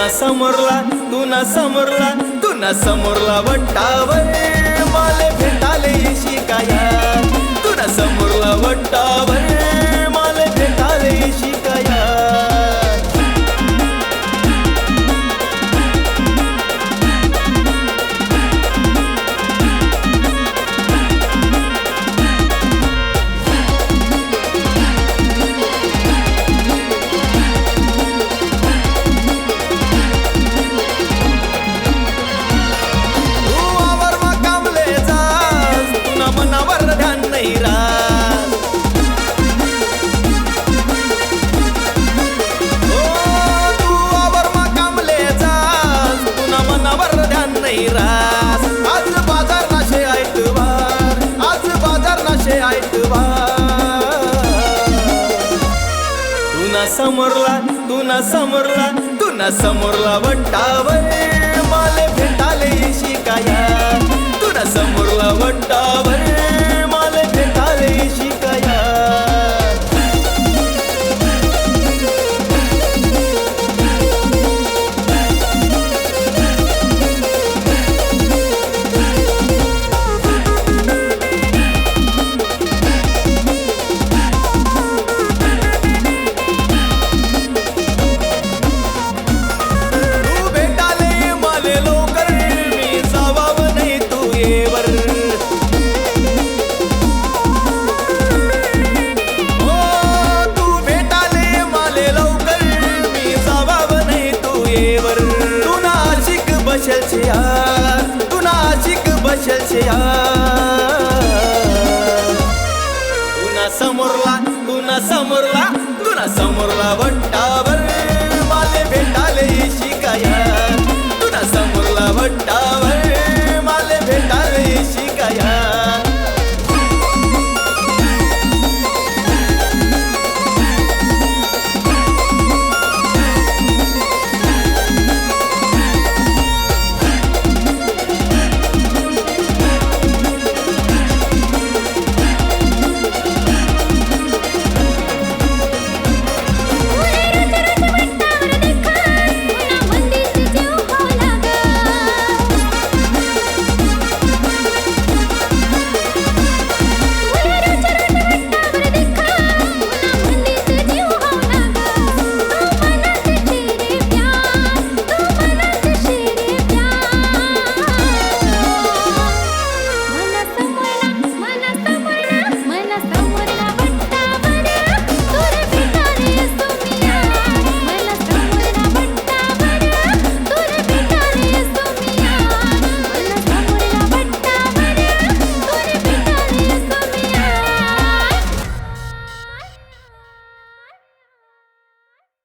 तुना समोरला तुना समोरला तुना समोरला वट्टावर माले भेटाले शिकाया तुना समोरला वट्टावर मनावर नाही रास. आज बाजार नाशे ऐकवार आज बाजार नाशे ऐकवार तू ना समोरला तू ना समोरला तू ना समोरला वट्टावर बसेल छे तू नाशिक बसेल तुना समोरला तुना समोरला तुना समोरला वट्टावर माले भेटाले शिकाया